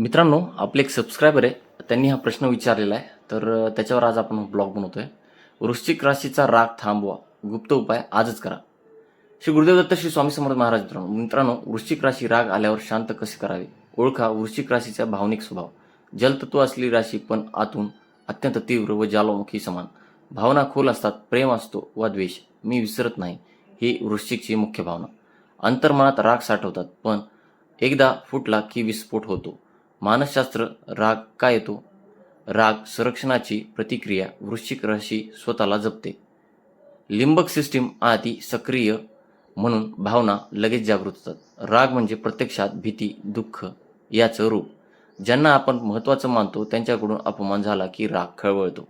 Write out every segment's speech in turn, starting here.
मित्रांनो आपले एक सबस्क्रायबर आहे त्यांनी हा प्रश्न विचारलेला आहे. तर त्याच्यावर आज आपण ब्लॉग बनवतोय. वृश्चिक राशीचा राग थांबवा. गुप्त उपाय आजच करा. श्री गुरुदेव दत्त श्री स्वामी समर्थ महाराज मित्रांनो मित्रांनो वृश्चिक राशी राग आल्यावर शांत कसे करावे? ओळखा वृश्चिक राशीचा भावनिक स्वभाव. जलतत्व असलेली राशी पण आतून अत्यंत तीव्र व ज्वालामुखी समान. भावना खोल असतात प्रेम असतो वा द्वेष. मी विसरत नाही ही वृश्चिकची मुख्य भावना. अंतर्मनात राग साठवतात पण एकदा फुटला की विस्फोट होतो. मानसशास्त्र राग का येतो. राग संरक्षणाची प्रतिक्रिया वृश्चिक राशी स्वतःला जपते. लिंबक सिस्टीम आधी सक्रिय म्हणून भावना लगेच जागृत होतात. राग म्हणजे प्रत्यक्षात भीती दुःख याचं रूप. ज्यांना आपण महत्त्वाचं मानतो त्यांच्याकडून अपमान झाला की राग खळवळतो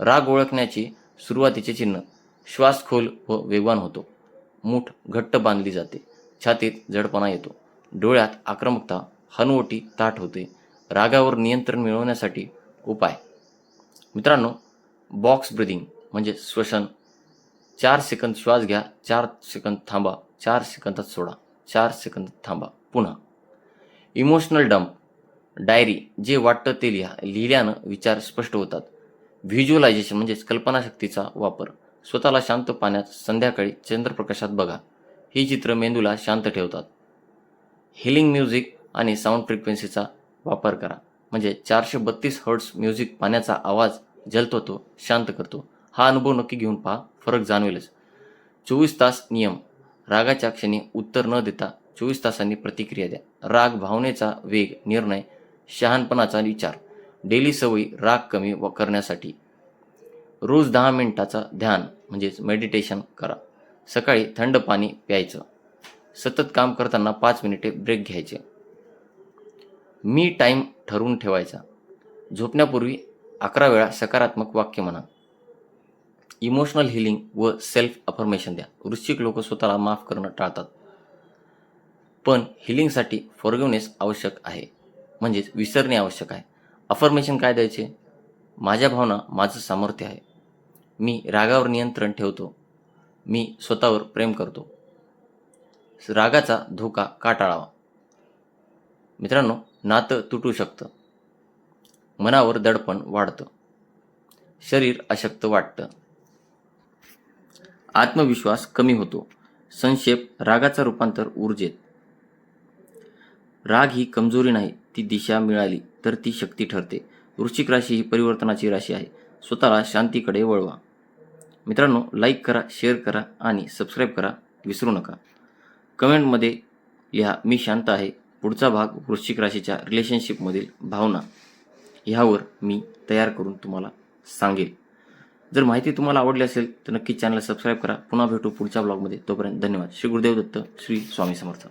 राग ओळखण्याची सुरुवातीचे चिन्ह श्वास खोल व वेगवान होतो. मूठ घट्ट बांधली जाते. छातीत जडपणा येतो. डोळ्यात आक्रमकता हनवटी ताट होते. रागावर नियंत्रण मिळवण्यासाठी उपाय. मित्रांनो बॉक्स ब्रिदिंग म्हणजे श्वसन. चार सेकंद श्वास घ्या चार सेकंद थांबा चार सेकंदात सोडा चार सेकंद थांबा. पुन्हा. इमोशनल डंप डायरी जे वाटतं ते लिहा. लिहिल्यानं विचार स्पष्ट होतात. व्हिज्युअलायझेशन म्हणजेच कल्पनाशक्तीचा वापर. स्वतःला शांत पाण्यात संध्याकाळी चंद्रप्रकाशात बघा. ही चित्र मेंदूला शांत ठेवतात. हिलिंग म्युझिक आणि साऊंड फ्रिक्वेन्सीचा वापर करा. म्हणजे चारशे बत्तीस हर्ट्स म्युझिक पाण्याचा आवाज जलतो तो शांत करतो. हा अनुभव नक्की घेऊन पहा फरक जाणवेलच. चोवीस तास नियम. रागाच्या क्षणी उत्तर न देता चोवीस तासांनी प्रतिक्रिया द्या. राग भावनेचा वेग निर्णय शहाणपणाचा विचार. डेली सवयी राग कमी व करण्यासाठी. रोज दहा मिनिटाचा ध्यान म्हणजेच मेडिटेशन करा. सकाळी थंड पाणी प्यायचं. सतत काम करताना पाच मिनिटे ब्रेक घ्यायचे. मी टाईम ठरवून ठेवायचा. झोपण्यापूर्वी अकरा वेळा सकारात्मक वाक्य म्हणा. इमोशनल हिलिंग व सेल्फ अफर्मेशन द्या. वृश्चिक लोक स्वतःला माफ करणं टाळतात. पण हिलिंगसाठी फॉरगिवनेस आवश्यक आहे. म्हणजेच विसरणे आवश्यक आहे. अफर्मेशन काय द्यायचे? माझ्या भावना माझं सामर्थ्य आहे. मी रागावर नियंत्रण ठेवतो. मी स्वतःवर प्रेम करतो. रागाचा धोका का टाळावा मित्रांनो नातं तुटू शकतं. मनावर दडपण वाढतं. शरीर अशक्त वाटतं. आत्मविश्वास कमी होतो. संक्षेप रागाचं रूपांतर ऊर्जेत. राग ही कमजोरी नाही ती दिशा मिळाली तर ती शक्ती ठरते. वृश्चिक राशी ही परिवर्तनाची राशी आहे. स्वतःला शांतीकडे वळवा. मित्रांनो लाईक करा शेअर करा आणि सबस्क्राईब करा विसरू नका. कमेंटमध्ये लिहा मी शांत आहे. पुढचा भाग वृश्चिक राशीच्या रिलेशनशिपमधील भावना. ह्यावर मी तयार करून तुम्हाला सांगेल. जर माहिती तुम्हाला आवडली असेल तर नक्की चॅनल सबस्क्राईब करा. पुन्हा भेटू पुढच्या ब्लॉगमध्ये तोपर्यंत धन्यवाद. श्री गुरुदेव दत्त श्री स्वामी समर्थ.